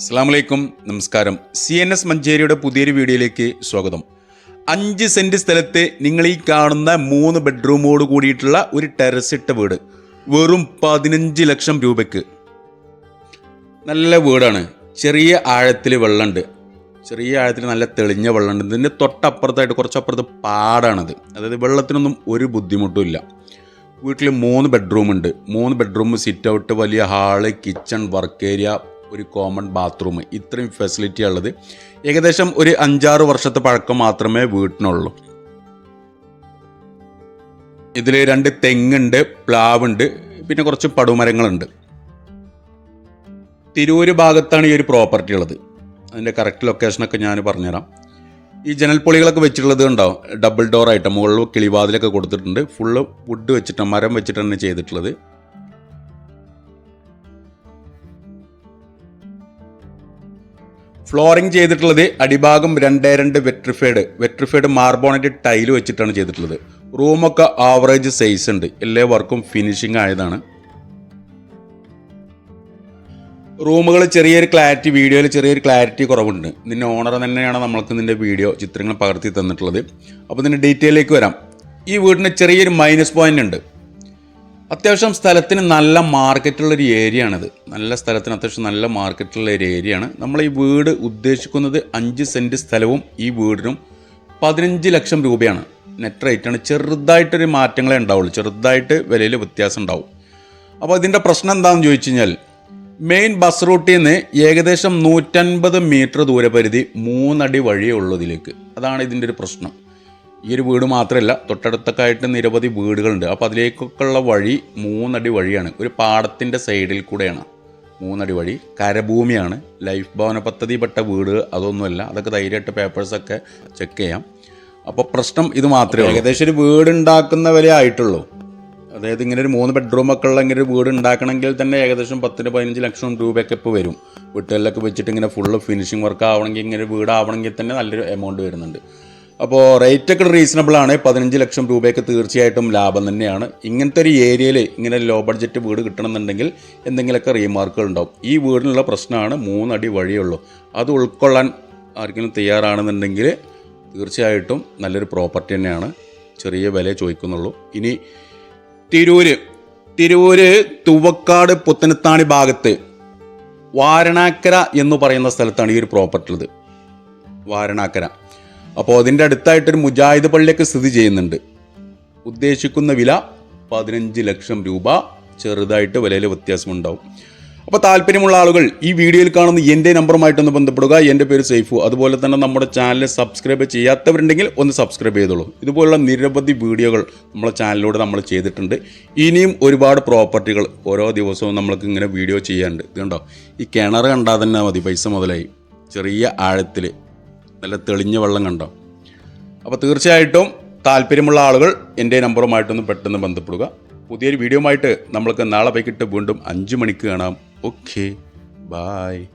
അസ്സാമലൈക്കും നമസ്കാരം. C N S മഞ്ചേരിയുടെ പുതിയൊരു വീഡിയോയിലേക്ക് സ്വാഗതം. അഞ്ച് സെന്റ് സ്ഥലത്ത് നിങ്ങൾ ഈ കാണുന്ന മൂന്ന് ബെഡ്റൂമോട് കൂടിയിട്ടുള്ള ഒരു ടെറസ് ഇട്ട വീട്. വെറും പതിനഞ്ച് ലക്ഷം രൂപയ്ക്ക്. നല്ല വീടാണ്. ചെറിയ ആഴത്തിൽ വെള്ളമുണ്ട്. ചെറിയ ആഴത്തിൽ നല്ല തെളിഞ്ഞ വെള്ളമുണ്ട്. ഇതിന്റെ തൊട്ടപ്പുറത്തായിട്ട് കുറച്ചപ്പുറത്ത് പാടാണത്. അതായത് വെള്ളത്തിനൊന്നും ഒരു ബുദ്ധിമുട്ടും ഇല്ല. വീട്ടിൽ മൂന്ന് ബെഡ്റൂം ഉണ്ട് മൂന്ന് ബെഡ്റൂം സിറ്റ് ഔട്ട് വലിയ ഹാൾ കിച്ചൺ വർക്ക് ഏരിയ ഒരു കോമൺ ബാത്റൂം ഇത്രയും ഫെസിലിറ്റി ഉള്ളത് ഏകദേശം ഒരു അഞ്ചാറ് വർഷത്തെ പഴക്കം മാത്രമേ വീട്ടിനുള്ളൂ. ഇതിൽ രണ്ട് തെങ്ങുണ്ട് പ്ലാവുണ്ട് പിന്നെ കുറച്ച് പടുമരങ്ങളുണ്ട്. തിരൂര് ഭാഗത്താണ് ഈ ഒരു പ്രോപ്പർട്ടി ഉള്ളത്. അതിന്റെ കറക്റ്റ് ലൊക്കേഷനൊക്കെ ഞാൻ പറഞ്ഞുതരാം. ഈ ജനൽപ്പൊളികളൊക്കെ വെച്ചിട്ടുള്ളത് ഉണ്ടാവും ഡബിൾ ഡോർ ആയിട്ട് മുകളിൽ കിളിവാതിലൊക്കെ കൊടുത്തിട്ടുണ്ട്. ഫുള്ള് വുഡ് വെച്ചിട്ട് മരം വെച്ചിട്ടാണ് ചെയ്തിട്ടുള്ളത്. ഫ്ലോറിംഗ് ചെയ്തിട്ടുള്ളത് അടിഭാഗം രണ്ടേ രണ്ട് വെട്രിഫൈഡ് വെട്രിഫൈഡ് മാർബോണറ്റ് ടൈൽ വെച്ചിട്ടാണ് ചെയ്തിട്ടുള്ളത്. റൂമൊക്കെ ആവറേജ് സൈസ് ഉണ്ട്. എല്ലാ വർക്കും ഫിനിഷിംഗ് ആയതാണ്. റൂമുകൾ ചെറിയൊരു ക്ലാരിറ്റി വീഡിയോയിൽ ചെറിയൊരു ക്ലാരിറ്റി കുറവുണ്ട്. ഇതിന്റെ ഓണർ തന്നെയാണ് നമ്മൾക്ക് ഇതിന്റെ വീഡിയോ ചിത്രങ്ങൾ പകർത്തി തന്നിട്ടുള്ളത്. അപ്പോൾ ഇതിന്റെ ഡീറ്റെയിലേക്ക് വരാം. ഈ വീടിന് ചെറിയൊരു മൈനസ് പോയിന്റ് ഉണ്ട്. അത്യാവശ്യം സ്ഥലത്തിന് നല്ല മാർക്കറ്റുള്ളൊരു ഏരിയ ആണിത് നല്ല സ്ഥലത്തിന് അത്യാവശ്യം നല്ല മാർക്കറ്റുള്ള ഒരു ഏരിയ ആണ് നമ്മൾ ഈ വീട് ഉദ്ദേശിക്കുന്നത് അഞ്ച് സെന്റ് സ്ഥലവും ഈ വീടിനും പതിനഞ്ച് ലക്ഷം രൂപയാണ്. നെറ്റ് റേറ്റാണ്. ചെറുതായിട്ടൊരു മാറ്റങ്ങളെ ഉണ്ടാവുള്ളൂ. ചെറുതായിട്ട് വിലയിൽ വ്യത്യാസം ഉണ്ടാവും. അപ്പോൾ ഇതിന്റെ പ്രശ്നം എന്താണെന്ന് ചോദിച്ചു കഴിഞ്ഞാൽ മെയിൻ ബസ് റൂട്ടിൽ നിന്ന് ഏകദേശം നൂറ്റൻപത് മീറ്റർ ദൂരപരിധി മൂന്നടി വഴിയേ ഉള്ളൂ ഇതിലേക്ക്. അതാണ് ഇതിന്റെ ഒരു പ്രശ്നം. ഈ ഒരു വീട് മാത്രമല്ല തൊട്ടടുത്തൊക്കെ ആയിട്ട് നിരവധി വീടുകളുണ്ട്. അപ്പോൾ അതിലേക്കൊക്കെയുള്ള വഴി മൂന്നടി വഴിയാണ്. ഒരു പാടത്തിന്റെ സൈഡിൽ കൂടെയാണ് മൂന്നടി വഴി. കരഭൂമിയാണ്. ലൈഫ് ഭവന പദ്ധതിപ്പെട്ട വീട് അതൊന്നുമല്ല. അതൊക്കെ ധൈര്യമായിട്ട് പേപ്പേഴ്സൊക്കെ ചെക്ക് ചെയ്യാം. അപ്പോൾ പ്രശ്നം ഇത് മാത്രമേ. ഏകദേശം ഒരു വീട് ഉണ്ടാക്കുന്ന ആയിട്ടുള്ളൂ. അതായത് ഇങ്ങനെ ഒരു മൂന്ന് ബെഡ്റൂമൊക്കെ ഉള്ള ഇങ്ങനെ ഒരു വീട് ഉണ്ടാക്കണമെങ്കിൽ തന്നെ ഏകദേശം പത്തിന് പതിനഞ്ച് ലക്ഷം രൂപയൊക്കെ ഇപ്പോൾ വരും. വീട്ടുകളിലൊക്കെ വെച്ചിട്ട് ഇങ്ങനെ ഫുള്ള് ഫിനിഷിംഗ് വർക്ക് ആവണമെങ്കിൽ ഇങ്ങനെ വീട് ആവണമെങ്കിൽ തന്നെ നല്ലൊരു എമൗണ്ട് വരുന്നുണ്ട്. അപ്പോൾ റേറ്റ് ഒക്കെ റീസണബിൾ ആണ്. പതിനഞ്ച് ലക്ഷം രൂപയൊക്കെ തീർച്ചയായിട്ടും ലാഭം തന്നെയാണ്. ഇങ്ങനത്തെ ഒരു ഏരിയയിൽ ഇങ്ങനെ ലോ ബഡ്ജറ്റ് വീട് കിട്ടണമെന്നുണ്ടെങ്കിൽ എന്തെങ്കിലുമൊക്കെ റീമാർക്കുകൾ ഉണ്ടാവും. ഈ വീടിനുള്ള പ്രശ്നമാണ് മൂന്നടി വഴിയുള്ളൂ അത് ഉൾക്കൊള്ളാൻ ആർക്കെങ്കിലും തയ്യാറാണെന്നുണ്ടെങ്കിൽ തീർച്ചയായിട്ടും നല്ലൊരു പ്രോപ്പർട്ടി തന്നെയാണ്. ചെറിയ വില ചോദിക്കുന്നുള്ളൂ. ഇനി തിരൂര്. തിരൂര് തുവക്കാട് പുത്തനത്താണി ഭാഗത്ത് വാരണാക്കര എന്ന് പറയുന്ന സ്ഥലത്താണ് ഈ ഒരു പ്രോപ്പർട്ടി ഉള്ളത്. വാരണാക്കര. അപ്പോൾ അതിന്റെ അടുത്തായിട്ടൊരു മുജാഹിദ് പള്ളിയൊക്കെ സ്ഥിതി ചെയ്യുന്നുണ്ട്. ഉദ്ദേശിക്കുന്ന വില പതിനഞ്ച് ലക്ഷം രൂപ. ചെറുതായിട്ട് വിലയിൽ വ്യത്യാസമുണ്ടാവും. അപ്പോൾ താല്പര്യമുള്ള ആളുകൾ ഈ വീഡിയോയിൽ കാണുന്ന എന്റെ നമ്പറുമായിട്ടൊന്ന് ബന്ധപ്പെടുക. എന്റെ പേര് സൈഫു അതുപോലെ തന്നെ നമ്മുടെ ചാനൽ സബ്സ്ക്രൈബ് ചെയ്യാത്തവരുണ്ടെങ്കിൽ ഒന്ന് സബ്സ്ക്രൈബ് ചെയ്തോളൂ. ഇതുപോലുള്ള നിരവധി വീഡിയോകൾ നമ്മളെ ചാനലിലൂടെ നമ്മൾ ചെയ്തിട്ടുണ്ട്. ഇനിയും ഒരുപാട് പ്രോപ്പർട്ടികൾ ഓരോ ദിവസവും നമ്മൾക്ക് ഇങ്ങനെ വീഡിയോ ചെയ്യാനുണ്ട്. ഇത് കണ്ടോ ഈ കിണർ കണ്ടാൽ തന്നെ മതി പൈസ മുതലായി. ചെറിയ ആഴത്തിൽ നല്ല തെളിഞ്ഞ വെള്ളം കണ്ടോ? അപ്പോൾ തീർച്ചയായിട്ടും താല്പര്യമുള്ള ആളുകൾ എന്റെ നമ്പറുമായിട്ടൊന്ന് പെട്ടെന്ന് ബന്ധപ്പെടുക. പുതിയൊരു വീഡിയോ ആയിട്ട് നമ്മൾക്ക് നാളെ വൈകിട്ട് വീണ്ടും അഞ്ച് മണിക്ക് കാണാം. ഓക്കെ. ബായ്